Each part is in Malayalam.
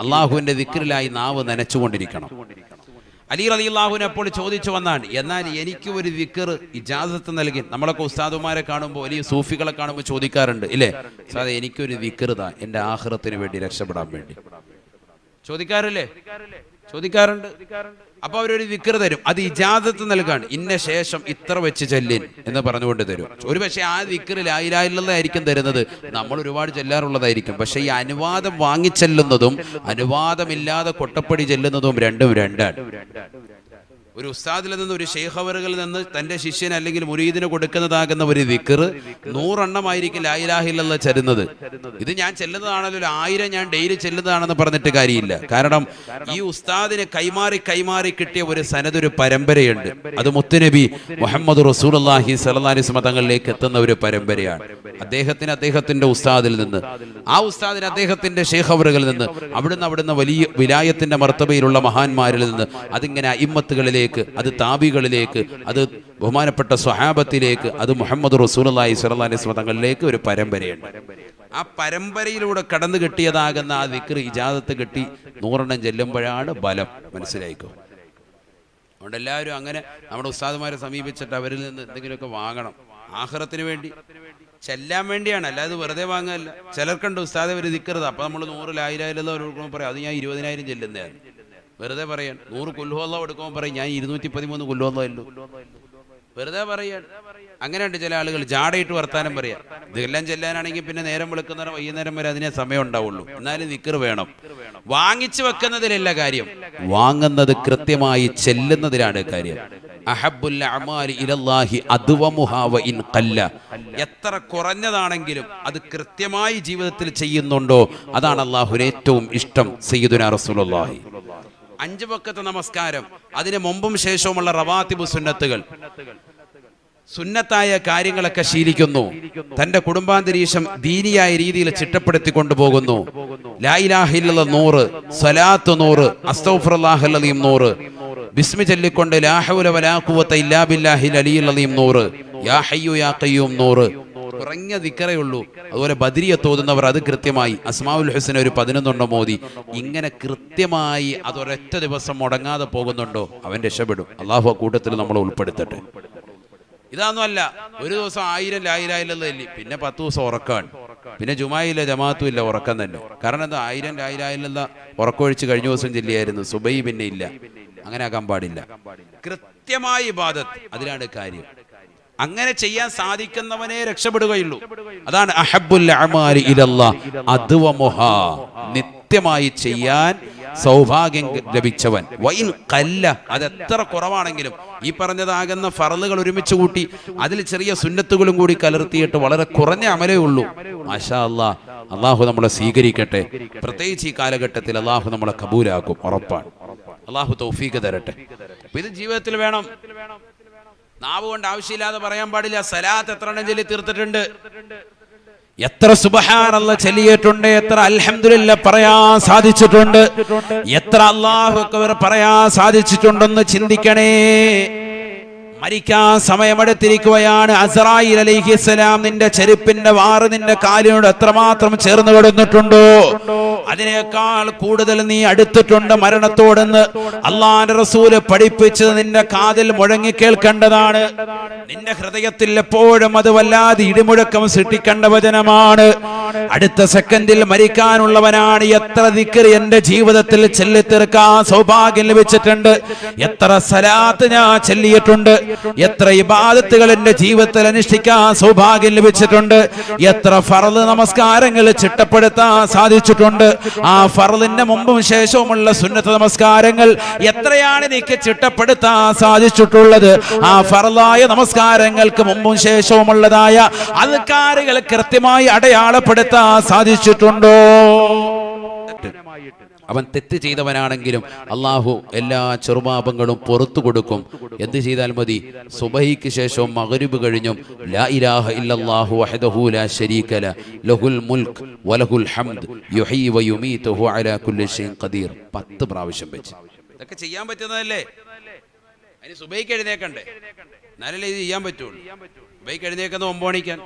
അള്ളാഹുവിന്റെ ദിക്റിലായി നാവ് നനച്ചുകൊണ്ടിരിക്കണം. അലി അലി അള്ളാഹുവിനെ അപ്പോൾ ചോദിച്ചു വന്നാണ് എന്നാൽ എനിക്ക് ഒരു വിക്കർ ഇജാസത്ത് നൽകി. നമ്മളൊക്കെ ഉസ്താദുമാരെ കാണുമ്പോൾ വലിയ സൂഫികളെ കാണുമ്പോൾ ചോദിക്കാറുണ്ട് ഇല്ലേ? സാറേ എനിക്കൊരു വിക്കർ താ എന്റെ ആഹ്റത്തിന് വേണ്ടി രക്ഷപ്പെടാൻ വേണ്ടി. ചോദിക്കാറില്ലേ? ചോദിക്കാറുണ്ട്. അപ്പൊ അവരൊരു വിക്കർ തരും. അത് ഇജാദത്ത് നൽകാണ്. ഇന്ന ശേഷം ഇത്ര വെച്ച് ചെല്ലിൻ എന്ന് പറഞ്ഞുകൊണ്ട് തരും. ഒരു പക്ഷേ ആ വിക്രിൽ ആയിരായിലുള്ളതായിരിക്കും തരുന്നത്. നമ്മൾ ഒരുപാട് ചെല്ലാറുള്ളതായിരിക്കും. പക്ഷേ ഈ അനുവാദം വാങ്ങിച്ചെല്ലുന്നതും അനുവാദമില്ലാതെ കൊട്ടപ്പടി ചെല്ലുന്നതും രണ്ടും രണ്ടാണ്. ഒരു ഉസ്താദിൽ നിന്ന് ഒരു ഷെയ്ഖവറുകളിൽ നിന്ന് തന്റെ ശിഷ്യന് അല്ലെങ്കിൽ മുരീദിന് കൊടുക്കുന്നതാകുന്ന ഒരു വിക്കർ നൂറെണ്ണമായിരിക്കും ലായിലാഹില്ല ചെല്ലുന്നത് ഇത് ഞാൻ ചെല്ലുന്നതാണല്ലോ ഒരു ആയിരം ഞാൻ ഡെയിലി ചെല്ലുന്നതാണെന്ന് പറഞ്ഞിട്ട് കാര്യമില്ല. കാരണം ഈ ഉസ്താദിന് കൈമാറി കൈമാറി കിട്ടിയ ഒരു സനതൊരു പരമ്പരയുണ്ട്. അത് മുത്തുനബി മുഹമ്മദ് റസൂലി സലഹ്ലിസ് മതങ്ങളിലേക്ക് എത്തുന്ന ഒരു പരമ്പരയാണ്. അദ്ദേഹത്തിന് അദ്ദേഹത്തിന്റെ ഉസ്താദിൽ നിന്ന് ആ ഉസ്താദിന് അദ്ദേഹത്തിന്റെ ഷെയ്ഖവറുകളിൽ നിന്ന് അവിടുന്ന് അവിടുന്ന് വലിയ വിലായത്തിന്റെ മർത്തബയിലുള്ള മഹാന്മാരിൽ നിന്ന് അതിങ്ങനെ അയിമ്മത്തുകളിലേക്ക് അത് താബികളിലേക്ക് അത് ബഹുമാനപ്പെട്ട സ്വഹാബത്തിലേക്ക് അത് മുഹമ്മദ് റസൂലി സ്വലി സ്വതങ്ങളിലേക്ക് ഒരു പരമ്പരയുണ്ട്. ആ പരമ്പരയിലൂടെ കടന്നു കിട്ടിയതാകുന്ന ആ വിക്ർ ഇജാദത്ത് കിട്ടി നൂറെണ്ണം ചെല്ലുമ്പോഴാണ് ബലം. മനസ്സിലായിക്കോ? അതുകൊണ്ട് എല്ലാവരും അങ്ങനെ നമ്മുടെ ഉസ്താദുമാരെ സമീപിച്ചിട്ട് അവരിൽ നിന്ന് എന്തെങ്കിലുമൊക്കെ വാങ്ങണം. ആഹ്റത്തിന് വേണ്ടി. ചെല്ലാൻ വേണ്ടിയാണ്. അല്ലാതെ വെറുതെ വാങ്ങാനല്ല ചിലർക്കുണ്ട് ഉസ്താദ് ഒരു ദിക്കരുത് അപ്പൊ നമ്മൾ നൂറിലായിരം കൊടുക്കുമ്പോൾ പറയാം അത് ഞാൻ ഇരുപതിനായിരം ചെല്ലുന്നതാണ്. വെറുതെ പറയാൻ നൂറ് കൊല്ലുവല്ല എടുക്കുമ്പോൾ പറയും ഞാൻ ഇരുന്നൂറ്റി പതിമൂന്ന് കുല്ലുവല്ല ഉള്ളൂ വെറുതെ പറയാൻ. അങ്ങനെയുണ്ട് ചില ആളുകൾ ജാടയിട്ട് വർത്താനം പറയാം. ഇതെല്ലാം ചെല്ലാനാണെങ്കിൽ പിന്നെ നേരം വെളുക്കുന്നേരം വൈകുന്നേരം വരെ അതിനെ സമയം ഉണ്ടാവുള്ളൂ. എന്നാലും നിക്കർ വേണം. വാങ്ങിച്ചു വെക്കുന്നതിലല്ല കാര്യം. വാങ്ങുന്നത് കൃത്യമായി ചെല്ലുന്നതിലാണ് കാര്യം. എത്ര കുറഞ്ഞതാണെങ്കിലും അത് കൃത്യമായി ജീവിതത്തിൽ ചെയ്യുന്നുണ്ടോ? അതാണ് അള്ളാഹുവിന് ഏറ്റവും ഇഷ്ടം സയ്യിദുനാ റസൂലുള്ളാഹി. അഞ്ച് വക്കത്തെ നമസ്കാരം. അതിന് മുമ്പും ശേഷവുമുള്ള റവാത്തിബു സുന്നത്തുകൾ. സുന്നത്തായ കാര്യങ്ങളൊക്കെ ശീലിക്കുന്നു. തന്റെ കുടുംബാന്തരീക്ഷം ദീനിയായ രീതിയിൽ ചിട്ടപ്പെടുത്തി കൊണ്ടുപോകുന്നു. ലായിലാഹില്ല നൂറ് സലാത്ത് നൂറ് അസ്തൗഫുറല്ലാഹല്ലീം നൂറ്. ബിസ്മി ചൊല്ലിക്കൊണ്ട് ലാഹുല വലാഖുവത്ത ഇല്ലാ ബില്ലാഹിൽ അലിയിൽ അലീം നൂറ്. യാ ഹയ്യു യാ ഖയ്യൂം നൂറ്. കുറഞ്ഞ ദിക്കറേ ഉള്ളൂ അതുപോലെ ബദരിയ തോന്നുന്നവർ അത് കൃത്യമായി. അസ്മാവുൽ ഹുസൈൻ ഒരു പതിനൊന്നെണ്ണം മോദി ഇങ്ങനെ കൃത്യമായി അതൊരൊറ്റ ദിവസം മുടങ്ങാതെ പോകുന്നുണ്ടോ? അവൻ രക്ഷപ്പെടും. അള്ളാഹു കൂട്ടത്തിൽ നമ്മൾ ഉൾപ്പെടുത്തട്ടെ. ഇതൊന്നും അല്ല. ഒരു ദിവസം ആയിരം ലായിലായില്ലല്ലേ പിന്നെ പത്ത് ദിവസം ഉറക്കാണ്. പിന്നെ ജുമായില്ല ജമാഅത്തും ഇല്ല ഉറക്കം തന്നെ. കാരണം എന്താ? ആയിരം ലായിലായില്ല ഉറക്കമൊഴിച്ച് കഴിഞ്ഞ ദിവസം ചെല്ലിയായിരുന്നു. സുബൈ പിന്നെ ഇല്ല. അങ്ങനെ ആക്കാൻ പാടില്ല. കൃത്യമായി ഇബാദത്ത്. അതിലാണ് കാര്യം. അങ്ങനെ ചെയ്യാൻ സാധിക്കുന്നവനെ രക്ഷപ്പെടുകയുള്ളൂ. അതാണ് ഇലല്ലാഹ്. അദ്വമുഹാ നിത്യമായി ചെയ്യാൻ സൗഭാഗ്യം ലഭിച്ചവൻ. വൈൻ കല്ല അത് എത്ര കുറവാണെങ്കിലും ഈ പറഞ്ഞതാകുന്ന ഫറലുകൾ ഒരുമിച്ച് കൂട്ടി അതിൽ ചെറിയ സുന്നത്തുകളും കൂടി കലർത്തിയിട്ട് വളരെ കുറഞ്ഞ അമലേ ഉള്ളൂ. മാഷാ അല്ലാ അള്ളാഹു നമ്മളെ സ്വീകരിക്കട്ടെ. പ്രത്യേകിച്ച് ഈ കാലഘട്ടത്തിൽ അള്ളാഹു നമ്മളെ കബൂലാക്കും. ഉറപ്പാണ്. അള്ളാഹു തൗഫീഖ് തരട്ടെ. ഇത് ജീവിതത്തിൽ വേണം. നാവ് കൊണ്ട് ആവശ്യമില്ലാതെ പറയാൻ പാടില്ല. സലാത്ത് എത്ര എണ്ണം ചൊല്ലി തീർത്തിട്ടുണ്ട്. എത്ര സുബഹാനല്ല ചൊല്ലിയിട്ടുണ്ട് എത്ര അൽഹംദുലില്ല പറയാൻ സാധിച്ചിട്ടുണ്ട്. എത്ര അള്ളാഹു പറയാൻ സാധിച്ചിട്ടുണ്ടെന്ന് ചിന്തിക്കണേ. മരിക്കാൻ സമയമെടുത്തിരിക്കുകയാണ്. അസറായി അലൈഹിസ്സലാം നിന്റെ ചെരുപ്പിന്റെ വാറ് നിന്റെ കാലിനോട് എത്രമാത്രം ചേർന്ന് കിടന്നിട്ടുണ്ടോ? അതിനേക്കാൾ കൂടുതൽ നീ അടുത്തിട്ടുണ്ട് മരണത്തോടെന്ന് അള്ളാന്റെ റസൂൽ പഠിപ്പിച്ചത് നിന്റെ കാതിൽ മുഴങ്ങി കേൾക്കേണ്ടതാണ്. നിന്റെ ഹൃദയത്തിൽ എപ്പോഴും അത് വല്ലാതെ ഇടിമുഴക്കം സൃഷ്ടിക്കേണ്ട വചനമാണ്. അടുത്ത സെക്കൻഡിൽ മരിക്കാനുള്ളവനാണ് എത്ര ദിക്കർ എന്റെ ജീവിതത്തിൽ ചെല്ലിത്തീർക്കാൻ സൗഭാഗ്യം ലഭിച്ചിട്ടുണ്ട്. എത്ര സലാത്ത് ഞാൻ ചെല്ലിയിട്ടുണ്ട്. എത്ര ഇബാദത്തുകൾ എന്റെ ജീവിതത്തിൽ അനുഷ്ഠിക്കാൻ സൗഭാഗ്യം ലഭിച്ചിട്ടുണ്ട്. എത്ര ഫറദ് നമസ്കാരങ്ങൾ ചിട്ടപ്പെടുത്താൻ സാധിച്ചിട്ടുണ്ട്. ആ ഫറദിന്റെ മുമ്പും ശേഷവുമുള്ള സുന്നത്ത് നമസ്കാരങ്ങൾ എത്രയാണ് എനിക്ക് ചിട്ടപ്പെടുത്താൻ സാധിച്ചിട്ടുള്ളത്. ആ ഫറലായ നമസ്കാരങ്ങൾക്ക് മുമ്പും ശേഷവുമുള്ളതായ അധികാരികൾ കൃത്യമായി അടയാളപ്പെടുത്താൻ സാധിച്ചിട്ടുണ്ടോ? അവൻ തെറ്റ് ചെയ്തവനാണെങ്കിലും അള്ളാഹു എല്ലാ ചെറുപാപങ്ങളും പുറത്തു കൊടുക്കും. എന്ത് ചെയ്താൽ മതി? സുബഹിക്ക് ശേഷവും മകരുബ് കഴിഞ്ഞും ലാ ഇലാഹ ഇല്ലല്ലാഹു വഹദഹു ലാ ശരീക ലഹുൽ മുൽക് വലഹുൽ ഹംദ് യുഹീ വയുമീതുഹു അലാ കുല്ലി ഷൈഇൻ ഖദീർ. 10 പ്രാവശ്യം വെച്ച്. ഇതൊക്കെ ചെയ്യാൻ പറ്റുന്നതല്ലേ? അതിന് സുബഹിക്ക് എഴുന്നേക്കണ്ടേ? എന്നാലല്ലേ ഇത് ചെയ്യാൻ പറ്റുള്ളൂ. സുബൈക്ക് എഴുന്നേക്കുന്ന ഒമ്പോണിക്കാൻ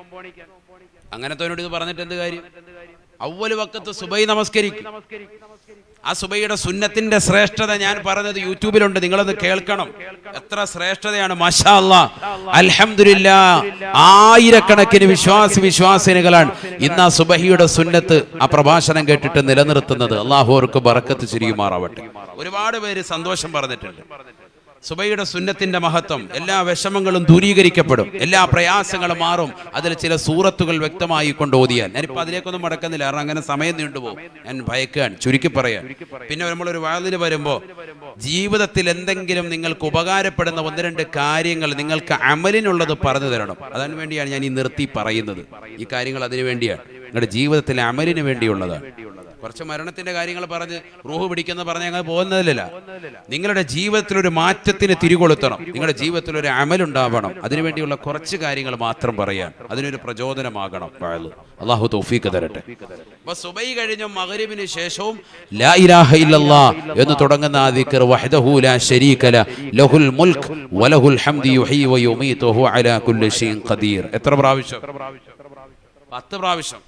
അങ്ങനത്തെ ഇത് പറഞ്ഞിട്ട് എന്ത് കാര്യം? അവൽ വക്കത്ത് സുബൈ നമസ്കരിക്കും. ആ സുബൈയുടെ സുന്നത്തിന്റെ ശ്രേഷ്ഠത ഞാൻ പറഞ്ഞത് യൂട്യൂബിലുണ്ട്. നിങ്ങളത് കേൾക്കണം. എത്ര ശ്രേഷ്ഠതയാണ്. മഷാ അലഹമില്ല ആയിരക്കണക്കിന് വിശ്വാസി വിശ്വാസിനികളാണ് ഇന്ന് ആ സുബഹിയുടെ സുന്നത്ത് ആ പ്രഭാഷണം കേട്ടിട്ട് നിലനിർത്തുന്നത്. അള്ളാഹു അവർക്ക് ബറക്കത്ത് ചിരിയുമാറാവട്ടെ. ഒരുപാട് പേര് സന്തോഷം പറഞ്ഞിട്ടുണ്ട്. സുബൈയുടെ സുന്നത്തിന്റെ മഹത്വം. എല്ലാ വിഷമങ്ങളും ദൂരീകരിക്കപ്പെടും. എല്ലാ പ്രയാസങ്ങളും മാറും. അതിൽ ചില സൂറത്തുകൾ വ്യക്തമായി കൊണ്ട് ഓതിയാൽ ഞാനിപ്പോൾ അതിലേക്കൊന്നും മടക്കുന്നില്ല. കാരണം അങ്ങനെ സമയം നീണ്ടുപോകും. ഞാൻ ഭയക്കാൻ ചുരുക്കി പറയാൻ. പിന്നെ നമ്മളൊരു വാതിൽ വരുമ്പോൾ ജീവിതത്തിൽ എന്തെങ്കിലും നിങ്ങൾക്ക് ഉപകാരപ്പെടുന്ന ഒന്ന് രണ്ട് കാര്യങ്ങൾ നിങ്ങൾക്ക് അമലിനുള്ളത് പറഞ്ഞു തരണം. അതിനു വേണ്ടിയാണ് ഞാൻ ഈ നിർത്തി പറയുന്നത്. ഈ കാര്യങ്ങൾ അതിനു വേണ്ടിയാണ് നിങ്ങളുടെ ജീവിതത്തിലെ അമലിന് വേണ്ടിയുള്ളത്. കുറച്ച് മരണത്തിന്റെ കാര്യങ്ങൾ പറഞ്ഞ് റൂഹ് പിടിക്കുന്ന പറഞ്ഞ് ഞങ്ങൾ പോകുന്നതിലല്ല. നിങ്ങളുടെ ജീവിതത്തിൽ ഒരു മാറ്റത്തിന് തിരികൊളുത്തണം. നിങ്ങളുടെ ജീവിതത്തിൽ ഒരു അമലുണ്ടാവണം അതിനുവേണ്ടിയുള്ള കുറച്ച് കാര്യങ്ങൾ മാത്രം പറയാൻ. അതിനൊരു പ്രചോദനമാകണം. അള്ളാഹു തൗഫീഖ് തരട്ടെ. അപ്പൊ സുബൈ കഴിഞ്ഞ മഗ്രിബിന് ശേഷവും ലാ ഇലാഹ ഇല്ലല്ലാ എന്ന് തുടങ്ങുന്ന ആ ദിക്ർ വഹ്ദഹു ലാ ശരീക ലഹുൽ മുൽക്ക് വലഹുൽ ഹംദു യുഹീ വയുമീതു ഹുവ അലാ കുല്ലി ഷൈഇൻ ഖദീർ. എത്ര പ്രാവശ്യം? പത്ത് പ്രാവശ്യം.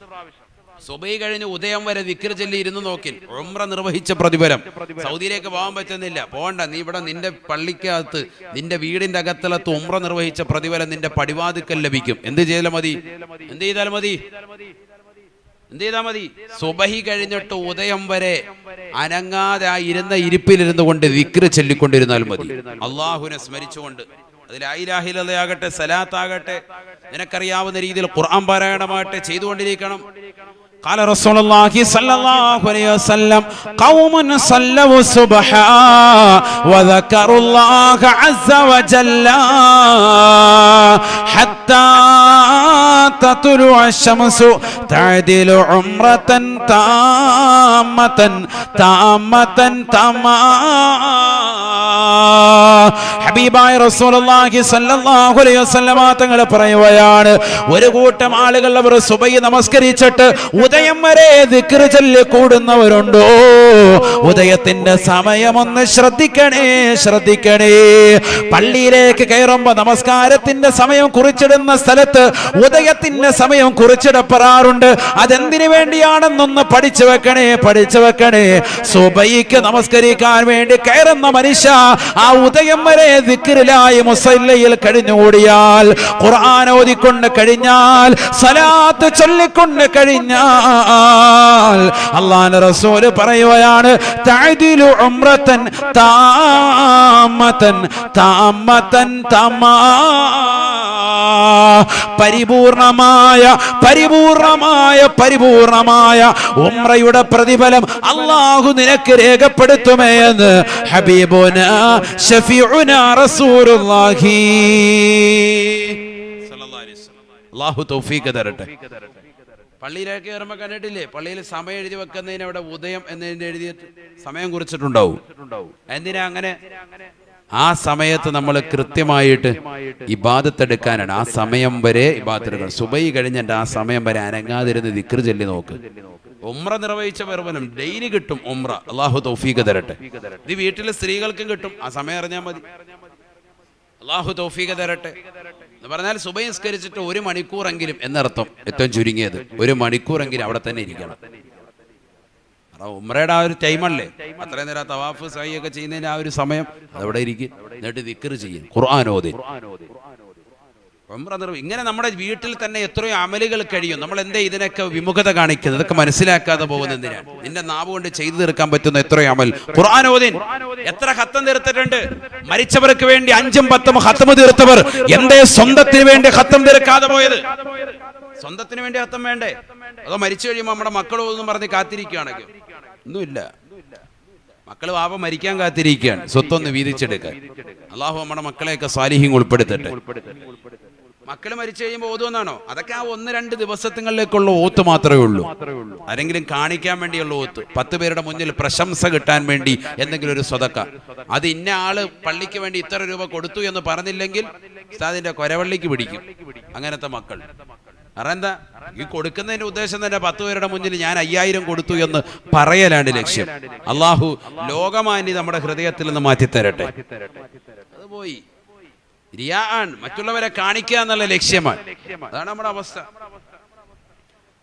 സുബൈ കഴിഞ്ഞ് ഉദയം വരെ വിക്ര ചൊല്ലി ഇരുന്ന് നോക്കി ഉമ്ര നിർവഹിച്ച പ്രതിഫലം. സൗദിയിലേക്ക് പോകാൻ പറ്റുന്നില്ല. പോണ്ട നീ ഇവിടെ നിന്റെ പള്ളിക്കകത്ത് നിന്റെ വീടിന്റെ അകത്തലത്ത് ഉമ്ര നിർവഹിച്ച പ്രതിഫലം നിന്റെ പടിവാതിക്കൽ ലഭിക്കും. എന്ത് ചെയ്താൽ മതി. എന്ത് ചെയ്താൽ മതി. എന്ത് ചെയ്താൽ മതി. സുബഹി കഴിഞ്ഞിട്ട് ഉദയം വരെ അനങ്ങാതെ ആ ഇരുന്ന ഇരിപ്പിലിരുന്നു കൊണ്ട് വിക്ര ചൊല്ലിക്കൊണ്ടിരുന്നാൽ മതി. അള്ളാഹുവിനെ സ്മരിച്ചുകൊണ്ട് അതിൽ ഐരാഹിലതയാകട്ടെ സലാത്താകട്ടെ നിനക്കറിയാവുന്ന രീതിയിൽ ഖുർആൻ പാരായണമാകട്ടെ ചെയ്തുകൊണ്ടിരിക്കണം قال رسول الله صلى الله عليه وسلم قوم صلوا الصبح وذكروا الله عز وجل حتى تطلع الشمس تعدل عمرة تامة تامة تامة ഹബീബായ റസൂലുള്ളാഹി സ്വല്ലല്ലാഹു അലൈഹി വസല്ലമ തങ്ങൾ പറയുകയാണ് ഒരു കൂട്ടം ആളുകൾ അവർ സുബൈ നമസ്കരിച്ചിട്ട് ഉദയം വരെ ദിക്ർ ചൊല്ലി കൂടുന്നവരുണ്ടോ ഉദയത്തിന്റെ സമയം ഒന്ന് ശ്രദ്ധിക്കണേ ശ്രദ്ധിക്കണേ. പള്ളിയിലേക്ക് കയറുമ്പോൾ നമസ്കാരത്തിന്റെ സമയം കുറിച്ചിടുന്ന സ്ഥലത്ത് ഉദയത്തിന്റെ സമയം കുറിച്ചിടപ്പെടാറുണ്ട്. അതെന്തിനു വേണ്ടിയാണെന്നൊന്ന് പഠിച്ചു വെക്കണേ പഠിച്ചു വെക്കണേ. സുബൈക്ക് നമസ്കരിക്കാൻ വേണ്ടി കയറുന്ന മനുഷ്യ ആ ഉദയം വരെ ദിക്കറിലായി മുസല്ലയിൽ കഴിഞ്ഞുകൂടിയാൽ ഖുർആൻ ഓതിക്കൊണ്ട് കഴിഞ്ഞാൽ സലാത്ത് ചൊല്ലിക്കൊണ്ട് കഴിഞ്ഞാൽ അള്ളാഹ് റസൂൽ പറയുകയാണ് തഅദിലു ഉംറതൻ താമതൻ താമതൻ തമാ പരിപൂർണമായ പരിപൂർണമായ പരിപൂർണമായ ഉംറയുടെ പ്രതിഫലം അള്ളാഹു നിനക്ക് രേഖപ്പെടുത്തുമേ എന്ന് ഹബീബുന റസൂലുള്ളാഹി അള്ളാഹു തൗഫീഖ് തരട്ടെ. പള്ളിയിലേക്ക് കയറുമ്പോൾ കണ്ടിട്ടില്ലേ? പള്ളിയിൽ സമയം എഴുതി വെക്കുന്നതിന് അവിടെ ഉദയം എന്നതിന്റെ എഴുതി സമയം കുറിച്ചിട്ടുണ്ടാവും. എന്തിനാ അങ്ങനെ? ആ സമയത്ത് നമ്മൾ കൃത്യമായിട്ട് ഇബാദത്തെടുക്കാനാണ്. ആ സമയം വരെ ഇബാദത്തെടുക്കണം. സുബൈ കഴിഞ്ഞിട്ട് ആ സമയം വരെ അനങ്ങാതിരുന്ന് ദിക്ർ ചൊല്ലി നോക്ക്. ഉമ്ര നിർവഹിച്ച വെറുമനം ഡെയിലി കിട്ടും ഉമ്ര അള്ളാഹു തൗഫീഖ് തരട്ടെ. ഇത് വീട്ടിലെ സ്ത്രീകൾക്കും കിട്ടും. ആ സമയം അറിഞ്ഞാൽ മതി. അള്ളാഹു തൗഫീഖ് തരട്ടെ. എന്ന് പറഞ്ഞാൽ സുബൈ നിസ്കരിച്ചിട്ട് ഒരു മണിക്കൂറെങ്കിലും എന്നർത്ഥം ഏറ്റവും ചുരുങ്ങിയത്. ഒരു മണിക്കൂറെങ്കിലും അവിടെ തന്നെ ഇരിക്കണം. കാരണം ഉമ്രയുടെ ആ ഒരു ടൈമല്ലേ? അത്രയും നേരം തവാഫ് സൈ ഒക്കെ ചെയ്യുന്നതിന് ആ ഒരു സമയം അതവിടെ ഇരിക്കും. എന്നിട്ട് ദിക്കർ ചെയ്യും. ഖുർആാനോദി ഇങ്ങനെ നമ്മുടെ വീട്ടിൽ തന്നെ എത്രയോ അമലുകൾ കഴിയും. നമ്മൾ എന്തേ ഇതിനൊക്കെ വിമുഖത കാണിക്കുന്നത്? ഇതൊക്കെ മനസ്സിലാക്കാതെ പോകുന്ന എന്തിനാണ് നിന്റെ നാവ് കൊണ്ട് ചെയ്തു തീർക്കാൻ പറ്റുന്ന എത്രയോ അമൽ. ഖുർആൻ എത്ര ഹത്തം തീർത്തിട്ടുണ്ട്? മരിച്ചവർക്ക് വേണ്ടി അഞ്ചും പത്തും ഹത്തം തീർത്തവർ എന്തേ സ്വന്തത്തിന് വേണ്ടി ഹത്തം തീർക്കാതെ പോയത്? സ്വന്തത്തിന് വേണ്ടി ഹത്തം വേണ്ടേ? അതോ മരിച്ചു കഴിയുമ്പോൾ നമ്മുടെ മക്കളോ എന്ന് പറഞ്ഞ് കാത്തിരിക്കുകയാണെങ്കിൽ? ഒന്നുമില്ല. മക്കൾ വാപ്പ മരിക്കാൻ കാത്തിരിക്കുകയാണ്. സ്വത്തൊന്ന് വീതിച്ചെടുക്കാൻ. അള്ളാഹു നമ്മുടെ മക്കളെയൊക്കെ സാലിഹ്യം ഉൾപ്പെടുത്തട്ടെ. മക്കൾ മരിച്ചു കഴിയുമ്പോൾ ഓതുമെന്നാണോ? അതൊക്കെ ആ ഒന്ന് രണ്ട് ദിവസത്തിങ്ങളിലേക്കുള്ള ഓത്ത് മാത്രമേ ഉള്ളൂ. ആരെങ്കിലും കാണിക്കാൻ വേണ്ടിയുള്ള ഓത്ത് പത്ത് പേരുടെ മുന്നിൽ പ്രശംസ കിട്ടാൻ വേണ്ടി എന്തെങ്കിലും ഒരു സ്വതക്ക. അത് ഇന്ന ആൾ പള്ളിക്ക് വേണ്ടി ഇത്ര രൂപ കൊടുത്തു എന്ന് പറഞ്ഞില്ലെങ്കിൽ ഉസ്താദിന്റെ കൊരവള്ളിക്ക് പിടിക്കും. അങ്ങനത്തെ മക്കൾ. കാരണം ഈ കൊടുക്കുന്നതിന്റെ ഉദ്ദേശം തന്നെ പത്ത് പേരുടെ മുന്നിൽ ഞാൻ അയ്യായിരം കൊടുത്തു എന്ന് പറയലാണ് ലക്ഷ്യം. അള്ളാഹു ലോകമാന്യ നമ്മുടെ ഹൃദയത്തിൽ നിന്ന് മാറ്റിത്തരട്ടെ. അത് പോയി. മറ്റുള്ളവരെ കാണിക്കുക എന്നുള്ള ലക്ഷ്യമാണ്. അതാണ് നമ്മുടെ അവസ്ഥ.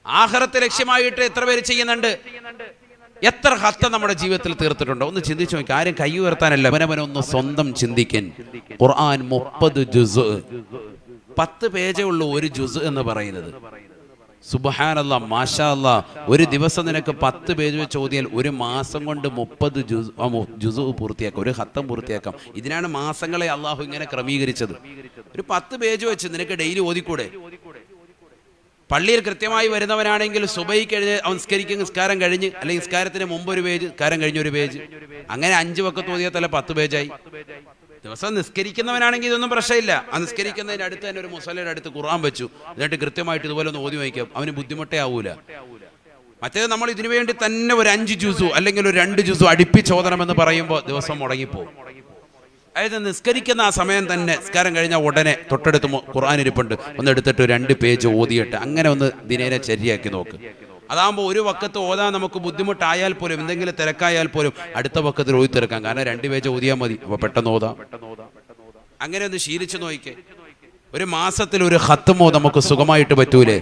ആഹ്റത്തെ ലക്ഷ്യമായിട്ട് എത്ര പേര് ചെയ്യുന്നുണ്ട്? എത്ര ഹത്ത നമ്മുടെ ജീവിതത്തിൽ തീർത്തിട്ടുണ്ടോ? ഒന്ന് ചിന്തിച്ചു നോക്കി. ആരും കൈ ഉയർത്താനല്ല. അവനവനൊന്ന് സ്വന്തം ചിന്തിക്കൻ. ഖുർആൻ മുപ്പത് ജുസ് പത്ത് പേജേ ഉള്ളൂ ഒരു ജുസ് എന്ന് പറയുന്നത്. സുബഹാനല്ല മാഷാ അല്ലാ ഒരു ദിവസം നിനക്ക് പത്ത് പേജ് വെച്ച് ഓതിയാൽ ഒരു മാസം കൊണ്ട് മുപ്പത് ജുസ് ജുസ് പൂർത്തിയാക്കാം ഒരു ഹത്തം പൂർത്തിയാക്കാം. ഇതിനാണ് മാസങ്ങളെ അള്ളാഹു ഇങ്ങനെ ക്രമീകരിച്ചത്. ഒരു പത്ത് പേജ് വെച്ച് നിനക്ക് ഡെയിലി ഓതിക്കൂടെ? പള്ളിയിൽ കൃത്യമായി വരുന്നവനാണെങ്കിൽ സുബൈക്ക് എഴുതി അവൻ നിസ്കാരം കഴിഞ്ഞ് അല്ലെങ്കിൽ നിസ്കാരത്തിന് മുമ്പ് ഒരു പേജ് നിസ്കാരം കഴിഞ്ഞ ഒരു പേജ്. അങ്ങനെ അഞ്ച് വക്കത്ത് ഓതിയാൽ തല പത്ത് പേജായി. ദിവസം നിസ്കരിക്കുന്നവനാണെങ്കിൽ ഇതൊന്നും പ്രശ്നമില്ല. ആ നിസ്കരിക്കുന്നതിന് അടുത്ത് തന്നെ ഒരു മുസലയുടെ അടുത്ത് ഖുർആൻ വെച്ചു. എന്നിട്ട് കൃത്യമായിട്ട് ഇതുപോലെ ഒന്ന് ഓതി വയ്ക്കും. അവന് ബുദ്ധിമുട്ടേ ആവൂല മറ്റേത് നമ്മൾ ഇതിനു വേണ്ടി തന്നെ ഒരു അഞ്ച് ജ്യൂസു അല്ലെങ്കിൽ ഒരു രണ്ട് ജ്യൂസു അടുപ്പിച്ചോദനമെന്ന് പറയുമ്പോൾ ദിവസം മുടങ്ങിപ്പോകും അതായത് നിസ്കരിക്കുന്ന ആ സമയം തന്നെ നിസ്കാരം കഴിഞ്ഞാൽ ഉടനെ തൊട്ടടുത്ത് ഖുർആൻ ഇരിപ്പുണ്ട്. ഒന്ന് എടുത്തിട്ട് രണ്ട് പേജ് ഓതിയിട്ട് അങ്ങനെ ഒന്ന് ദിനേനെ ശരിയാക്കി നോക്ക്. അതാകുമ്പോൾ ഒരു വക്കത്ത് ഓതാൻ നമുക്ക് ബുദ്ധിമുട്ടായാൽ പോലും എന്തെങ്കിലും തിരക്കായാൽ പോലും അടുത്ത വക്കത്തിൽ ഓതി തീർക്കാം. കാരണം രണ്ട് പേജ് ഓതിയാൽ മതി. അപ്പോൾ പെട്ടെന്ന് ഓതാം. അങ്ങനെ ഒന്ന് ശീലിച്ചു നോക്കിക്കേ. ഒരു മാസത്തിൽ ഒരു ഹത്തമോ നമുക്ക് സുഖമായിട്ട് പറ്റൂലേ?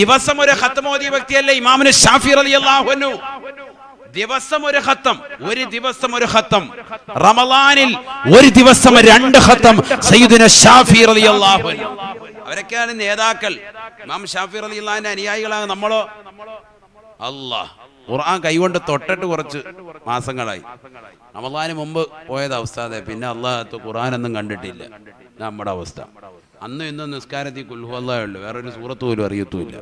ദിവസം ഒരു ഹത്തമോ ഓതിയ വ്യക്തിയല്ലേ ഇമാമിന് ഷാഫി അൻഹു. ദിവസം ഒരു ഹത്തം ഒരു ദിവസം ഒരു ഹത്തം റമലാനിൽ ഒരു ദിവസം രണ്ട് ഹത്തം സയ്യിദുന ഷാഫി അൻഹു. അവരൊക്കെയാണ് നേതാക്കൾ. ഇമാം ഷാഫി റളിയല്ലാഹുവിന്റെ അനുയായികളാണ് നമ്മളോ? അല്ലാഹ് ഖുർആൻ കൈകൊണ്ട് തൊട്ടിട്ട് കുറച്ച് മാസങ്ങളായി. റമദാന് മുമ്പ് പോയത് അവസ്ഥാതെ പിന്നെ അള്ളാഹത്ത് ഖുർആനൊന്നും കണ്ടിട്ടില്ല. നമ്മുടെ അവസ്ഥ. അന്ന് ഇന്നും നിസ്കാരത്തിൽ കുൽഹുവല്ലാ ഉള്ളു. വേറെ ഒരു സൂറത്ത് പോലും അറിയത്തുമില്ല.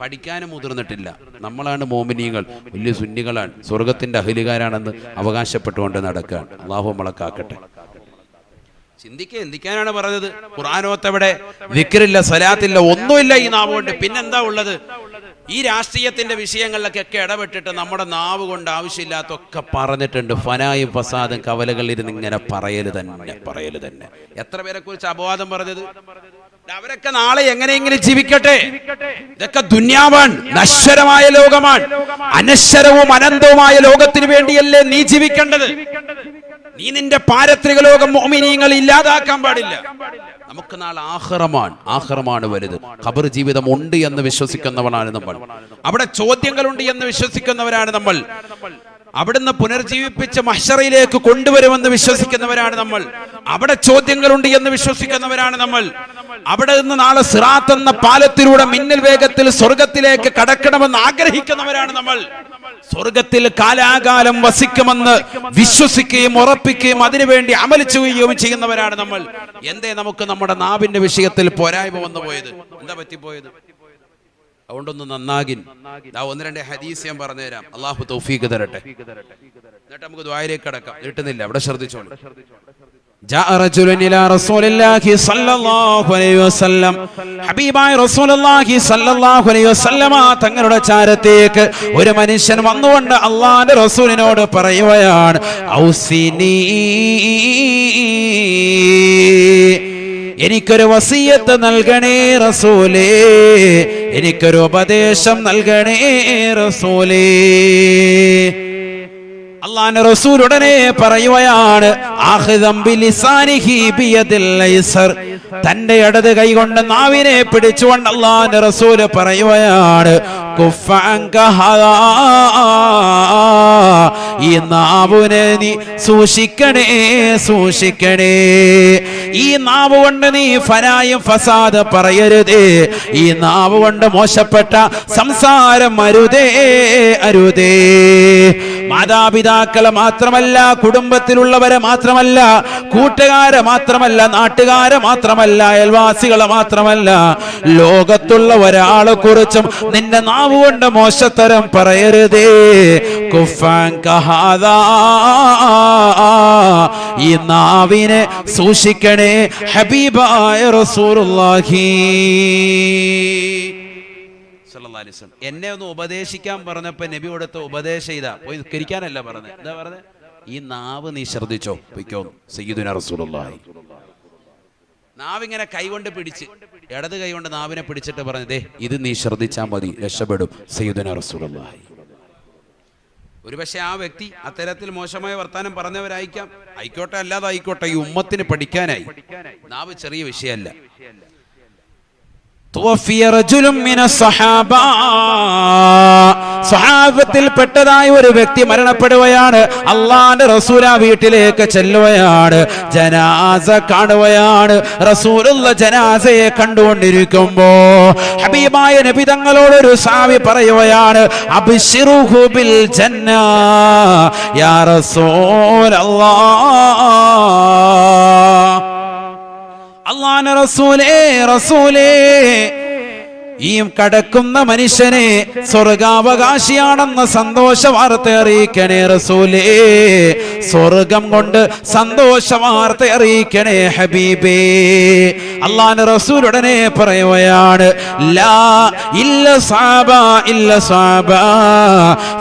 പഠിക്കാനും മുതിർന്നിട്ടില്ല. നമ്മളാണ് മോമിനിയങ്ങൾ വലിയ സുന്നികളാണ്. സ്വർഗത്തിന്റെ അഹിലുകാരാണെന്ന് അവകാശപ്പെട്ടുകൊണ്ട് നടക്കുക അള്ളാഹു മുളക്കാക്കട്ടെ കാക്കട്ടെ. ചിന്തിക്കുക എന്തിക്കാനാണ് പറഞ്ഞത്. ഖുർആാനോത്തവിടെ വിക്രില്ല സ്വലാത്തില്ല ഒന്നുമില്ല ഈ നാവുകൊണ്ട്. പിന്നെന്താ ഉള്ളത്? ഈ രാഷ്ട്രീയത്തിന്റെ വിഷയങ്ങളിലൊക്കെ ഇടപെട്ടിട്ട് നമ്മുടെ നാവ് കൊണ്ട് ആവശ്യമില്ലാത്തൊക്കെ പറഞ്ഞിട്ടുണ്ട്. ഫനായും ഫസാദും കവലകളിൽ ഇരുന്ന് ഇങ്ങനെ പറയൽ തന്നെ പറയൽ തന്നെ. എത്ര പേരെ കുറിച്ച് അപവാദം പറഞ്ഞത്? അവരൊക്കെ നാളെ എങ്ങനെയെങ്കിലും ജീവിക്കട്ടെ. ഇതൊക്കെ ദുന്യാവാൻ നശ്വരമായ ലോകമാണ്. അനശ്വരവും അനന്തവുമായ ലോകത്തിന് വേണ്ടിയല്ലേ നീ ജീവിക്കേണ്ടത്? നീ നിന്റെ പാരത്രിക ലോകം മോമിനിയങ്ങൾ ഇല്ലാതാക്കാൻ പാടില്ല. നമുക്ക് നാളെ ആഹ്റമാണ്. ആഹ്റമാണ് വലുത്. ഖബർ ജീവിതം ഉണ്ട് എന്ന് വിശ്വസിക്കുന്നവരാണ് നമ്മൾ. അവിടെ ചോദ്യങ്ങളുണ്ട് എന്ന് വിശ്വസിക്കുന്നവരാണ് നമ്മൾ. അവിടുന്ന് പുനർജീവിപ്പിച്ച് മഷറയിലേക്ക് കൊണ്ടുവരുമെന്ന് വിശ്വസിക്കുന്നവരാണ് നമ്മൾ. അവിടെ ചോദ്യങ്ങളുണ്ട് എന്ന് വിശ്വസിക്കുന്നവരാണ് നമ്മൾ. അവിടെ നിന്ന് നാളെ സിറാത്ത് എന്ന പാലത്തിലൂടെ മിന്നൽ വേഗത്തിൽ സ്വർഗത്തിലേക്ക് കടക്കണമെന്ന് ആഗ്രഹിക്കുന്നവരാണ് നമ്മൾ. സ്വർഗത്തിൽ കാലാകാലം വസിക്കുമെന്ന് വിശ്വസിക്കുകയും ഉറപ്പിക്കുകയും അതിനുവേണ്ടി അമൽ ചെയ്യുകയും ചെയ്യുന്നവരാണ് നമ്മൾ. എന്തേ നമുക്ക് നമ്മുടെ നാവിന്റെ വിഷയത്തിൽ പോരായ്മ വന്നു പോയത് എന്താ പറ്റിപ്പോയത്? അതുകൊണ്ടൊന്ന് നന്നാകിൻ ദാ ഒന്ന് രണ്ട് ഹദീസ് ഞാൻ പറഞ്ഞുതരാം അള്ളാഹു തൗഫീഖ് തരട്ടെ എന്നിട്ട് നമുക്ക് ദ്വായിലേക്ക് കടക്കാം കിട്ടുന്നില്ല അവിടെ ശ്രദ്ധിച്ചോളൂ جاء رجل إلى رسول الله صلى الله عليه وسلم ഹബീബായ റസൂലുള്ളാഹി സ്വല്ലല്ലാഹു അലൈഹി വസല്ലമ തങ്ങളുടെ ചാരത്തേക്ക് ഒരു മനുഷ്യൻ വന്നുകൊണ്ട് അള്ളാഹിന്റെ റസൂലിനോട് പറയുകയാണ് ഔസിനി എനിക്കൊരു വസീയത്ത് നൽകണേ റസൂലേ എനിക്കൊരു ഉപദേശം നൽകണേ റസൂലേ അള്ളാന്റെ റസൂൽ ഉടനെ പറയുകയാണ് തന്റെ ഇടത് കൈകൊണ്ട് നാവിനെ പിടിച്ചുകൊണ്ട് അള്ളാന്റെ റസൂൽ പറയുകയാണ്. ഈ നാവുനെ നീ സൂക്ഷിക്കണേ സൂക്ഷിക്കണേ. ഈ നാവ് കൊണ്ട് നീ ഫനായും ഫസാദ് പറയരുതേ. ഈ നാവ് കൊണ്ട് മോശപ്പെട്ട സംസാരം അരുതേ അരുതേ. മാതാപിതാക്കളെ മാത്രമല്ല കുടുംബത്തിലുള്ളവരെ മാത്രമല്ല കൂട്ടുകാരെ മാത്രമല്ല നാട്ടുകാരെ മാത്രമല്ല അയൽവാസികളെ മാത്രമല്ല ലോകത്തുള്ള ഒരാളെ കുറിച്ചും നിന്റെ നാവ് കൊണ്ട് മോശത്തരം പറയരുതേ. കുഫാൻ ഈ നാവിനെ സൂക്ഷിക്കണേ ഹബീബായ വസല്ലം. എന്നെ ഒന്ന് ഉപദേശിക്കാൻ പറഞ്ഞപ്പോ നബി കൊടുത്ത ഉപദേശം ഇതാ. പോയി നിസ്കരിക്കാനല്ല പറഞ്ഞത്. എന്താ പറഞ്ഞത്? ഈ നാവ് നീ ശ്രദ്ധിച്ചോ? പൊയ്ക്കോ. സയ്യിദുന റസൂലുള്ളാഹി. നാവ് ഇങ്ങനെ കൈകൊണ്ട് പിടിച്ച് ഇടത് കൈകൊണ്ട് നാവിനെ പിടിച്ചിട്ട് പറഞ്ഞു ദേ ഇത് നീ ശ്രദ്ധിച്ചാൽ മതി. രക്ഷപ്പെടും. സയ്യിദുന റസൂലുള്ളാഹി. ഒരുപക്ഷെ ആ വ്യക്തി അത്തരത്തിൽ മോശമായ വർത്താനം പറഞ്ഞവരായിരിക്കാം ആയിക്കോട്ടെ അല്ലാതെ ആയിക്കോട്ടെ ഈ ഉമ്മത്തിന് പഠിക്കാനായി നാവ് ചെറിയ വിഷയമല്ല توفي رجل من الصحابة സ്വഹാബത്തിൽ പെട്ടതായ ഒരു വ്യക്തി മരണപ്പെടുകയാണ്. അള്ളാന്റെ റസൂൽ ആ വീട്ടിലേക്ക് ചെല്ലുകയാണ്. ജനാസ കാണുകയാണ്. റസൂലുള്ള ജനാസയെ കണ്ടുകൊണ്ടിരിക്കുമ്പോ ഹബീബായ നബി തങ്ങളോട് ഒരു സാവി പറയുകയാണ് അബ്ശിറുഹു ബിൽ ജന്ന യാ റസൂലല്ലാഹ് അള്ളാന റസൂലേ റസൂലേ ഈ കടക്കുന്ന മനുഷ്യനെ സ്വർഗാവകാശിയാണെന്ന സന്തോഷ വാർത്ത അറിയിക്കണേ റസൂലേ. സ്വർഗം കൊണ്ട് സന്തോഷ വാർത്ത അറിയിക്കണേ ഹബീബേ. അള്ളാന്റെ റസൂൽ ഉടനെ പറയുകയാണ് ലാ ഇല്ല സാബ ഇല്ല സാബ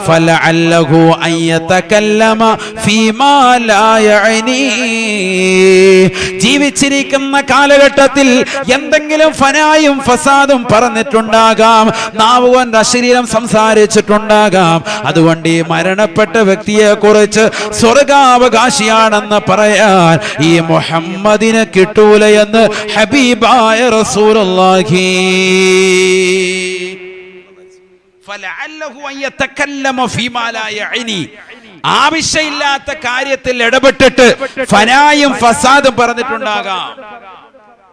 ഫലഅല്ലഹു അൻ യതകല്ലമ ഫീമാ ലാ ജീവിച്ചിരിക്കുന്ന കാലഘട്ടത്തിൽ എന്തെങ്കിലും ഫനായും ഫസാദും പറഞ്ഞിട്ടുണ്ടാകാം നാവ് അശരീരം സംസാരിച്ചിട്ടുണ്ടാകാം. അതുകൊണ്ട് ഈ മരണപ്പെട്ട വ്യക്തിയെ കുറിച്ച് സ്വർഗാവകാശിയാണെന്ന് പറയാൻ ഈ മുഹമ്മദിനെ കിട്ടൂല എന്ന് ഹബീബായ റസൂലുള്ളാഹി. ആവശ്യമില്ലാത്ത കാര്യത്തിൽ ഇടപെട്ടിട്ട് ഫനായും ഫസാദും പറഞ്ഞിട്ടുണ്ടാകാം.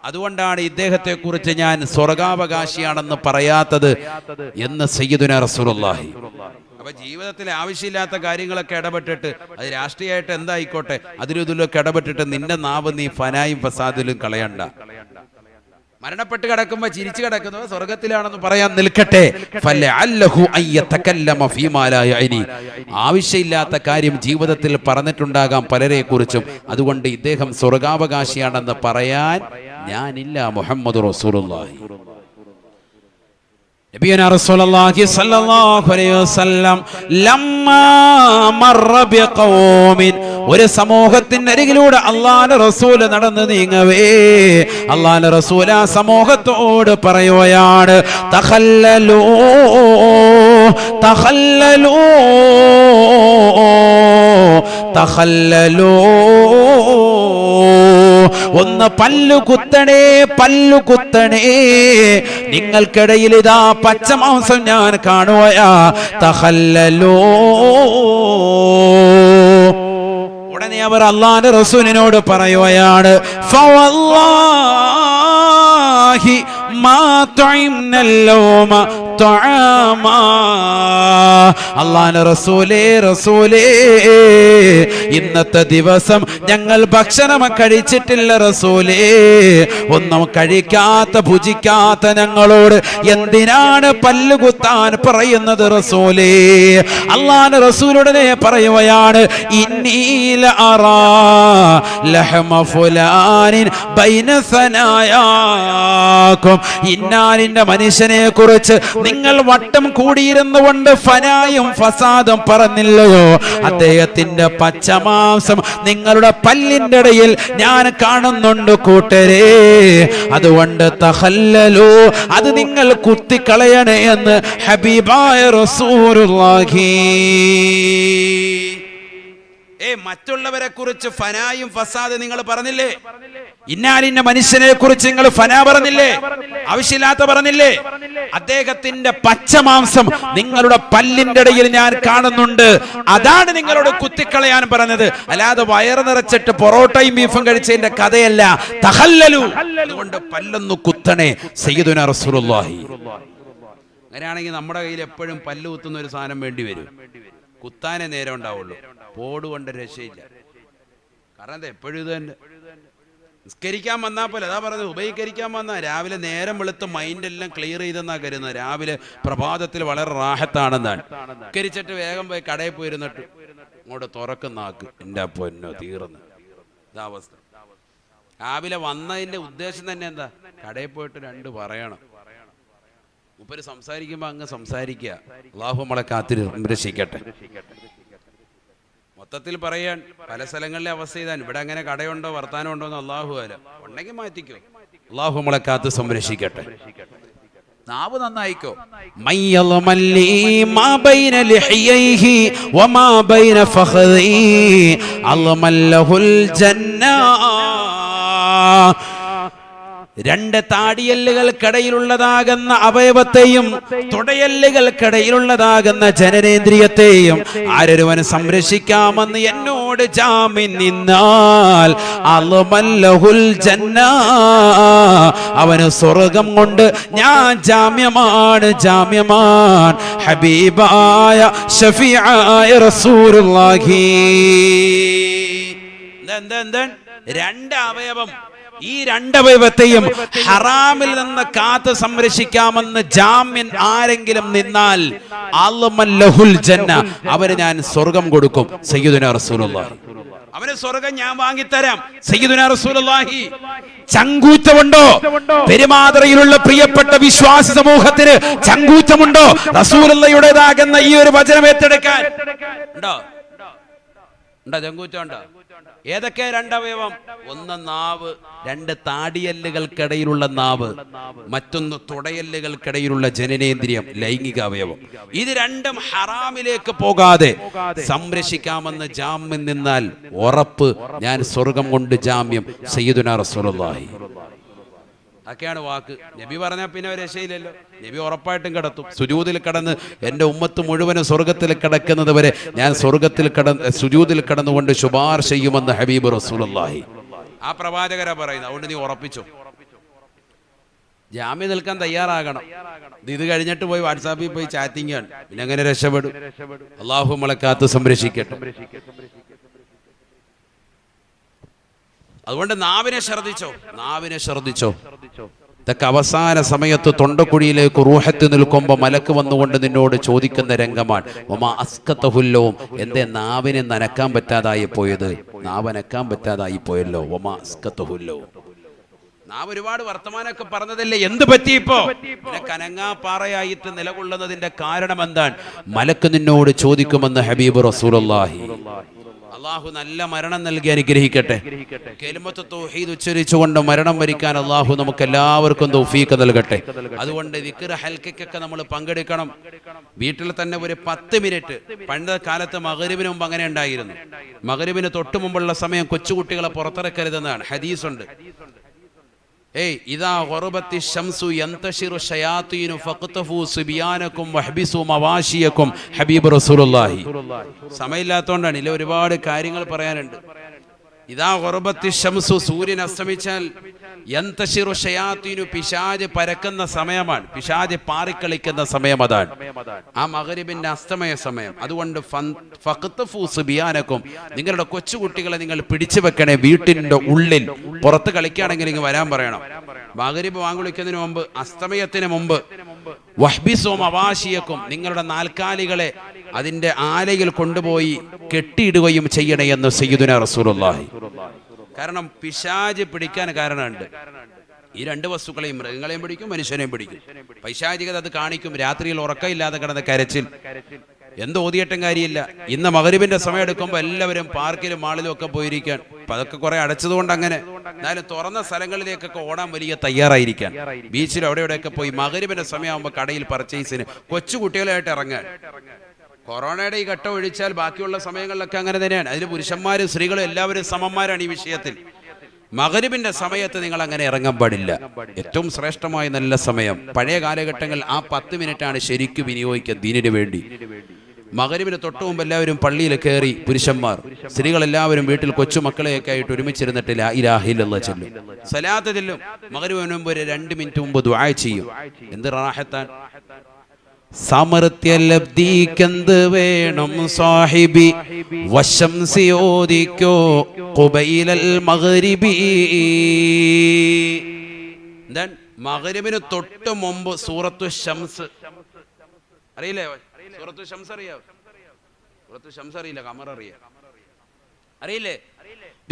അതുകൊണ്ടാണ് ഇദ്ദേഹത്തെ കുറിച്ച് ഞാൻ സ്വർഗാവകാശിയാണെന്ന് പറയാത്തത് എന്ന് സയ്യിദുന റസൂലുള്ളാഹി. അപ്പൊ ജീവിതത്തിൽ ആവശ്യമില്ലാത്ത കാര്യങ്ങളൊക്കെ ഇടപെട്ടിട്ട് അത് രാഷ്ട്രീയമായിട്ട് എന്തായിക്കോട്ടെ? അതിലും ഇതിലൊക്കെ ഇടപെട്ടിട്ട് നിന്റെ നാവ് നീ ഫനായും ഫസാദിലും കളയണ്ട. മരണപ്പെട്ട് കിടക്കുമ്പോ ചിരിച്ചു കിടക്കുന്നത് സ്വർഗത്തിലാണെന്ന് പറയാൻ നിൽക്കട്ടെ. ആവശ്യമില്ലാത്ത കാര്യം ജീവിതത്തിൽ പറഞ്ഞിട്ടുണ്ടാകാം പലരെ കുറിച്ചും അതുകൊണ്ട് ഇദ്ദേഹം സ്വർഗാവകാശിയാണെന്ന് പറയാൻ ഞാനില്ല മുഹമ്മദ് റസൂലുള്ളാഹി. ഒരു സമൂഹത്തിന്റെ അരികിലൂടെ അള്ളാഹുവിന്റെ റസൂൽ നടന്നു നീങ്ങവേ. അള്ളാഹുവിന്റെ റസൂൽ ആ സമൂഹത്തോട് പറയുകയാണ് തഖല്ലലൂ തഖല്ലലൂ തഖല്ലലൂ ഒന്ന് പല്ലു കുത്തണേ പല്ലു കുത്തണേ. നിങ്ങൾക്കിടയിൽ ഇതാ പച്ചമാംസം ഞാൻ കാണുവയാ. തഹല്ലലോ. ഉടനെ അവർ അള്ളാന്റെ റസൂലിനോട് പറയുകയാണ് ഫവല്ലാഹി മാ തുഇംന അള്ളാന്റെ റസൂലേ റസൂലേ ഇന്നത്തെ ദിവസം ഞങ്ങൾ ഭക്ഷണം കഴിച്ചിട്ടില്ല റസൂലേ. ഒന്നും കഴിക്കാത്ത ഭുജിക്കാത്ത ഞങ്ങളോട് എന്തിനാണ് പല്ലുകുത്താൻ പറയുന്നത് റസൂലേ? അള്ളാന്റെ റസൂലുടനെ പറയുകയാണ് ഇന്നീല ഇന്നാലിന്റെ മനുഷ്യനെ കുറിച്ച് നിങ്ങൾ വട്ടം കൂടിയിരുന്നു കൊണ്ട് ഫനായും ഫസാദും പറഞ്ഞില്ലയോ? അദ്ദേഹത്തിന്റെ പച്ചമാംസം നിങ്ങളുടെ പല്ലിന്റെ ഇടയിൽ ഞാൻ കാണുന്നുണ്ട് കൂട്ടരേ. അതുകൊണ്ട് തഹല്ലലോ അത് നിങ്ങൾ കുത്തിക്കളയണേ എന്ന് ഹബീബായ റസൂലുള്ളാഹി. ഏ മറ്റുള്ളവരെ കുറിച്ച് ഫനായും ഫസാദ് നിങ്ങൾ പറഞ്ഞില്ലേ? ഇന്നാലിന്ന മനുഷ്യനെ കുറിച്ച് നിങ്ങൾ ഫന പറഞ്ഞില്ലേ? ആവശ്യമില്ലാത്ത പറഞ്ഞില്ലേ? അദ്ദേഹത്തിന്റെ പച്ചമാംസം നിങ്ങളുടെ പല്ലിന്റെ ഇടയിൽ ഞാൻ കാണുന്നുണ്ട്. അതാണ് നിങ്ങളോട് കുത്തിക്കളയാൻ പറഞ്ഞത്. അല്ലാതെ വയറ് നിറച്ചിട്ട് പൊറോട്ടയും ബീഫും കഴിച്ചതിന്റെ കഥയല്ല. തഹല്ലലു. അതുകൊണ്ട് പല്ലൊന്ന് കുത്തണേ സയ്യിദുന റസൂലുള്ളാഹി. അങ്ങനെയാണെങ്കിൽ നമ്മുടെ കയ്യിൽ എപ്പോഴും പല്ല് കുത്തുന്ന ഒരു സാധനം വേണ്ടി വരും. കുത്താനേ നേരം ഉണ്ടാവുള്ളൂ. പോട് കൊണ്ട് രക്ഷയില്ല കാരണം എന്താ? എപ്പോഴും ഇത് തന്നെ. നിസ്കരിക്കാൻ വന്നാൽ പോലെ. അതാ പറഞ്ഞത്. ഉപയോഗിക്കാൻ വന്നാൽ രാവിലെ നേരം വെളുത്ത് മൈൻഡ് എല്ലാം ക്ലിയർ ചെയ്തെന്നാ കരുതുന്നത് രാവിലെ പ്രഭാതത്തിൽ വളരെ റാഹത്താണെന്നാണ്. നിസ്കരിച്ചിട്ട് വേഗം പോയി കടയിൽ പോയിരുന്നിട്ട് അങ്ങോട്ട് തുറക്കുന്ന ആക്ക്. എന്റെ പൊന്നോ തീർന്ന്. ഇതാ അവസ്ഥ. രാവിലെ വന്നതിന്റെ ഉദ്ദേശം തന്നെ എന്താ? കടയിൽ പോയിട്ട് രണ്ട് പറയണം. മുപ്പര് സംസാരിക്കുമ്പോൾ അങ്ങ് സംസാരിക്കുക. അള്ളാഹു നമ്മളെ കാത്തിരി രക്ഷിക്കട്ടെ. മൊത്തത്തിൽ പറയാൻ പല സ്ഥലങ്ങളിലെ അവസ്ഥ ഇതാണ്. ഇവിടെ അങ്ങനെ കടയുണ്ടോ വർത്താനം ഉണ്ടോ എന്ന് അള്ളാഹു അല്ല ഉണ്ടെങ്കിൽ മാറ്റിക്കോ. അള്ളാഹു നമ്മളെ കാത്ത് സംരക്ഷിക്കട്ടെ. നാവ് നന്നായിക്കോ. രണ്ട് താടിയല്ലുകൾക്കിടയിലുള്ളതാകുന്ന അവയവത്തെയും തുടയല്ലുകൾക്കിടയിലുള്ളതാകുന്ന ജനനേന്ദ്രിയത്തെയും ആരൊരുവൻ സംരക്ഷിക്കാമെന്ന് എന്നോട് ജാമ്യം നിന്നാൽ ജന്ന. അവന് സ്വർഗം കൊണ്ട് ഞാൻ ജാമ്യമാണ് ജാമ്യമാൻ ഹബീബായ ഷഫിയായ റസൂലുള്ളാഹി. രണ്ട് അവയവം. ഈ രണ്ടവയവത്തെയും ഹറാമിൽ നിന്ന് കാത്ത് സംരക്ഷിക്കാമെന്ന് ജാമ്യൻ ആരെങ്കിലും നിന്നാൽ അല്ലുമല്ലഹുൽ ജന്ന അവന് ഞാൻ സ്വർഗം കൊടുക്കും. സയ്യിദുന റസൂലുള്ളാഹി. അവന് സ്വർഗം ഞാൻ വാങ്ങിത്തരാം. സയ്യിദുന റസൂലുള്ളാഹി ചങ്കൂറ്റമുണ്ടോ? പെരുമാതറയിലുള്ള പ്രിയപ്പെട്ട വിശ്വാസി സമൂഹത്തിന് ചങ്കൂറ്റമുണ്ടോ? റസൂലുള്ളയുടേതാകുന്ന ഈ ഒരു വചനം ഏറ്റെടുക്കാൻ. ഉണ്ടോ? ഉണ്ടോ? ചങ്കൂറ്റം ഉണ്ടോ ഏതൊക്കെ രണ്ടവയവം? ഒന്ന് നാവ് രണ്ട് താടിയല്ലുകൾക്കിടയിലുള്ള നാവ് മറ്റൊന്ന് തുടയല്ലുകൾക്കിടയിലുള്ള ജനനേന്ദ്രിയം ലൈംഗിക അവയവം. ഇത് രണ്ടും ഹറാമിലേക്ക് പോകാതെ സംരക്ഷിക്കാമെന്ന് ജാമ്യം നിന്നാൽ ഉറപ്പ് ഞാൻ സ്വർഗം കൊണ്ട് ജാമ്യം. സയ്യിദുന റസൂലുള്ളാഹി. അതൊക്കെയാണ് വാക്ക്. നബി പറഞ്ഞാൽ പിന്നെ രക്ഷയില്ലല്ലോ. നബി ഉറപ്പായിട്ടും കിടത്തും. സുജൂതിൽ കടന്ന് എന്റെ ഉമ്മത്ത് മുഴുവനും സ്വർഗത്തിൽ കിടക്കുന്നത് വരെ ഞാൻ സ്വർഗത്തിൽ കടന്ന് സുജൂതിൽ കടന്നുകൊണ്ട് ശുപാർശ ചെയ്യുമെന്ന് ഹബീബ് റസൂലുള്ളാഹി. ആ പ്രവാചകരാ പറയുന്നത്. അതുകൊണ്ട് നീ ഉറപ്പിച്ചു? ജാമ്യം നിൽക്കാൻ തയ്യാറാകണം. ഇത് കഴിഞ്ഞിട്ട് പോയി വാട്സാപ്പിൽ പോയി ചാറ്റിംഗ് ആണ് പിന്നെ അങ്ങനെ രക്ഷപ്പെടും? അള്ളാഹു മുളക്കാത്ത് സംരക്ഷിക്കട്ടെ. അതുകൊണ്ട് നാവിനെ ശ്രദ്ധിച്ചോ നാവിനെ ശ്രദ്ധിച്ചോ ഇതൊക്കെ അവസാന സമയത്ത് തൊണ്ടക്കുഴിയിലേക്ക് റൂഹത്ത് നിൽക്കുമ്പോൾ മലക്ക് വന്നുകൊണ്ട് നിന്നോട് ചോദിക്കുന്ന രംഗമാണ്. ഒമാ അസ്കത്തഹുല്ലവും നാവിനെ നനക്കാൻ പറ്റാതായി പോയത്? നാവനക്കാൻ പറ്റാതായി പോയല്ലോ. ഒമാ നാം ഒരുപാട് വർത്തമാനമൊക്കെ പറഞ്ഞതല്ലേ? എന്ത് പറ്റി ഇപ്പോ? കനങ്ങാപ്പാറയായിട്ട് നിലകൊള്ളുന്നതിന്റെ കാരണം എന്താണ്? മലക്ക് നിന്നോട് ചോദിക്കുമെന്ന് ഹബീബ് റസൂലുള്ളാഹി. അള്ളാഹു നല്ല മരണം നൽകി അനുഗ്രഹിക്കട്ടെ. തൗഹീദ് ഉച്ചരിച്ചുകൊണ്ട് മരണം വരിക്കാൻ അള്ളാഹു നമുക്ക് എല്ലാവർക്കും തൗഫീക്ക് നൽകട്ടെ. അതുകൊണ്ട് വിക്ര ഹൽക്കൊക്കെ നമ്മൾ പങ്കെടുക്കണം. വീട്ടിൽ തന്നെ ഒരു പത്ത് മിനിറ്റ്. പണ്ട് കാലത്ത് മകരുവിന് മുമ്പ് അങ്ങനെ ഉണ്ടായിരുന്നു. മകരുവിന് തൊട്ടു മുമ്പുള്ള സമയം കൊച്ചുകുട്ടികളെ പുറത്തിറക്കരുതെന്നാണ്. ഹദീസുണ്ട്. ഏയ് ഇതാ ഗുർബത്തി ഷംസു യന്തശിറു ഷയാത്തീനു ഫഖ്തഫു സുബിയാനക്കും വഹ്ബിസു മവാശിയക്കും ഹബീബ് റസൂലുള്ളാഹി. സമയമില്ലാത്തതുകൊണ്ടാണ് ഇതിൽ ഒരുപാട് കാര്യങ്ങൾ പറയാനുണ്ട്. ഇതാ ഉറബത്തി ശംസു സൂര്യൻ അസ്തമിച്ചാൽ യന്തശിറു ഷയാത്തീനു പിശാജ് പരക്കുന്ന സമയമാണ്. പിശാജ് പാറിക്കളിക്കുന്ന സമയം അതാണ്. ആ മകരിബിന്റെ അസ്തമയ സമയം. അതുകൊണ്ട് സുബിയാനക്കും നിങ്ങളുടെ കൊച്ചുകുട്ടികളെ നിങ്ങൾ പിടിച്ചു വെക്കണേ വീട്ടിന്റെ ഉള്ളിൽ. പുറത്ത് കളിക്കുകയാണെങ്കിൽ ഇങ്ങ് വരാൻ പറയണം. മകരിബ് വാങ്ങുളിക്കുന്നതിന് മുമ്പ് അസ്തമയത്തിന് മുമ്പ് വഹ്ബിസോം അവാശിയക്കും നിങ്ങളുടെ നാൽക്കാലികളെ അതിന്റെ ആലയിൽ കൊണ്ടുപോയി കെട്ടിയിടുകയും ചെയ്യണേ എന്ന് സയ്യിദുന റസൂലുള്ളാഹി. കാരണം പിശാജ് പിടിക്കാൻ കാരണമുണ്ട്. ഈ രണ്ട് വസ്തുക്കളെയും മൃഗങ്ങളെയും പിടിക്കും മനുഷ്യനെയും പിടിക്കും. പൈശാചികത അത് കാണിക്കും. രാത്രിയിൽ ഉറക്കമില്ലാതെ കിടന്ന കരച്ചിൽ. എന്ത് ഓതിയിട്ടും കാര്യമില്ല. ഇന്ന് മകരുവിന്റെ സമയം എടുക്കുമ്പോൾ എല്ലാവരും പാർക്കിലും മാളിലും ഒക്കെ പോയിരിക്കാൻ. അപ്പൊ അതൊക്കെ കുറെ അടച്ചതുകൊണ്ട് അങ്ങനെ. എന്നാലും തുറന്ന സ്ഥലങ്ങളിലേക്കൊക്കെ ഓടാൻ വലിയ തയ്യാറായിരിക്കാൻ. ബീച്ചിൽ അവിടെ ഇവിടെയൊക്കെ പോയി മകരുവിന്റെ സമയമാകുമ്പോൾ കടയിൽ പർച്ചേസിന് കൊച്ചു കുട്ടികളായിട്ട് ഇറങ്ങാൻ. കൊറോണയുടെ ഈ ഘട്ടം ഒഴിച്ചാൽ ബാക്കിയുള്ള സമയങ്ങളിലൊക്കെ അങ്ങനെ തന്നെയാണ്. അതിൽ പുരുഷന്മാരും സ്ത്രീകളും എല്ലാവരും സമന്മാരാണ് ഈ വിഷയത്തിൽ. മകരുവിന്റെ സമയത്ത് നിങ്ങൾ അങ്ങനെ ഇറങ്ങാൻ പാടില്ല. ഏറ്റവും ശ്രേഷ്ഠമായ നല്ല സമയം. പഴയ കാലഘട്ടങ്ങളിൽ ആ പത്ത് മിനിറ്റാണ് ശരിക്കും വിനിയോഗിക്കുക ദീനിന് വേണ്ടി. മകരുവിന് തൊട്ട് മുമ്പ് എല്ലാവരും പള്ളിയിൽ കയറി പുരുഷന്മാർ സ്ത്രീകൾ എല്ലാവരും വീട്ടിൽ കൊച്ചുമക്കളെയൊക്കെ ആയിട്ട് ഒരുമിച്ചിരുന്നിട്ട് ലാ ചെല്ലും. സലാത്ത് ചെല്ലും. മകരിബിന് മുമ്പ് ഒരു രണ്ട് മിനിറ്റ് മുമ്പ് ദ്വായ ചെയ്യും. എന്ത് റാഹത്താൻ? സമൃത്യലബ്ധിക്കെന്ത് വേണം സാഹിബി? വശം സിയോദിക്കോ കുബൈലൽ മകരിബി മകരിബിന് തൊട്ട് മുമ്പ് സൂറത്തു ഷംസ് അറിയില്ലേ? സൂറത്തു ഷംസ് അറിയാവോ? സൂറത്തു ഷംസ് അറിയില്ല കമർ അറിയാം. അറിയില്ലേ?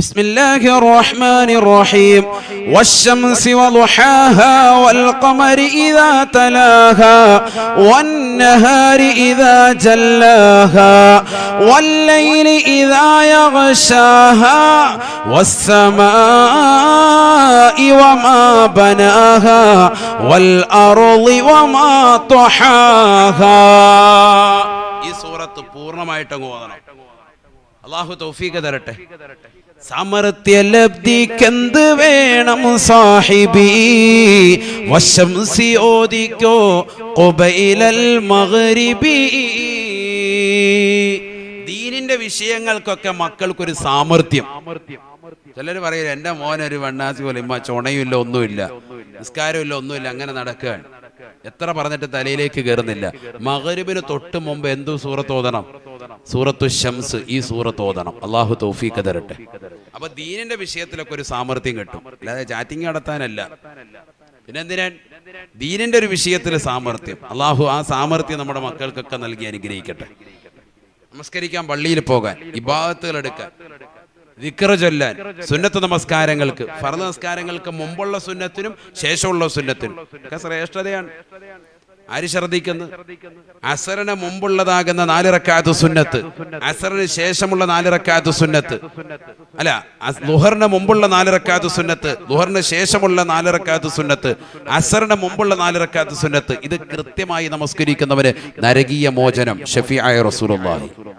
بسم الله الرحمن الرحيم والشمس وضحاها والقمر إذا تلاها والنهار إذا جلاها والليل إذا يغشاها والسماء وما بناها والأرض وما طحاها ഈ സൂറത്ത് പൂർണ്ണമായിട്ട് അങ്ങ് ഓതണം അള്ളാഹു തൗഫീഖ് തരട്ടെ സമർത്ഥ്യലബ്ധിക്കെന്ത് വേണം സാഹിബി? വശംസി ഓദിക്കോ കൊബൈലൽ മഗ്രിബി. ദീനിന്റെ വിഷയങ്ങൾക്കൊക്കെ മക്കൾക്കൊരു സാമർഥ്യം. ചിലർ പറയും എന്റെ ഒരു വണ്ണാസി പോലെ ഇമ്മ ചുണയുമില്ല ഒന്നുമില്ല. നിസ്കാരമില്ല ഒന്നുമില്ല അങ്ങനെ നടക്കുകയാണ്. എത്ര പറഞ്ഞിട്ട് തലയിലേക്ക് കയറുന്നില്ല. മകരിബിന് തൊട്ട് മുമ്പ് എന്തു സൂറത്ത് ഓതണം? സൂറത്തു ഷംസ് ഈ സൂറത്ത് ഓതണം. അള്ളാഹു തൗഫീഖ് തരട്ടെ. അപ്പൊ ദീനിന്റെ വിഷയത്തിലൊക്കെ ഒരു സാമർഥ്യം കിട്ടും. അല്ലാതെ ചാറ്റിംഗ് നടത്താനല്ല. പിന്നെന്തിനാ ദീനിന്റെ ഒരു വിഷയത്തിൽ സാമർഥ്യം. അള്ളാഹു ആ സാമർഥ്യം നമ്മുടെ മക്കൾക്കൊക്കെ നൽകി അനുഗ്രഹിക്കട്ടെ. നമസ്കരിക്കാൻ പള്ളിയിൽ പോകാൻ ഇബാദത്തുകൾ എടുക്കാൻ വിക്ര ചൊല്ലാൻ സുന്നത്ത് നമസ്കാരങ്ങൾക്ക് ഫറ നമസ്കാരങ്ങൾക്ക് മുമ്പുള്ള സുന്നത്തിനും ശേഷമുള്ള സുന്നത്തിനും ഒക്കെ ശ്രേഷ്ഠതയാണ്. ആര് ശ്രദ്ധിക്കുന്നു? അസറിന് മുമ്പുള്ളതാകുന്ന നാലിറക്കാത്ത സുന്നത്ത്. അസറിന് ശേഷമുള്ള നാലിറക്കാത്ത സുന്നത്ത്. അല്ല ലുഹറിന് മുമ്പുള്ള നാലിറക്കാത്ത സുന്നത്ത്. ലുഹറിന് ശേഷമുള്ള നാലിറക്കാത്ത സുന്നത്ത്. അസറിന് മുമ്പുള്ള നാലിറക്കാത്ത സുന്നത്ത്. ഇത് കൃത്യമായി നമസ്കരിക്കുന്നവന് നരകീയ മോചനം. ഷഫിയായ റസൂലുള്ളാഹി.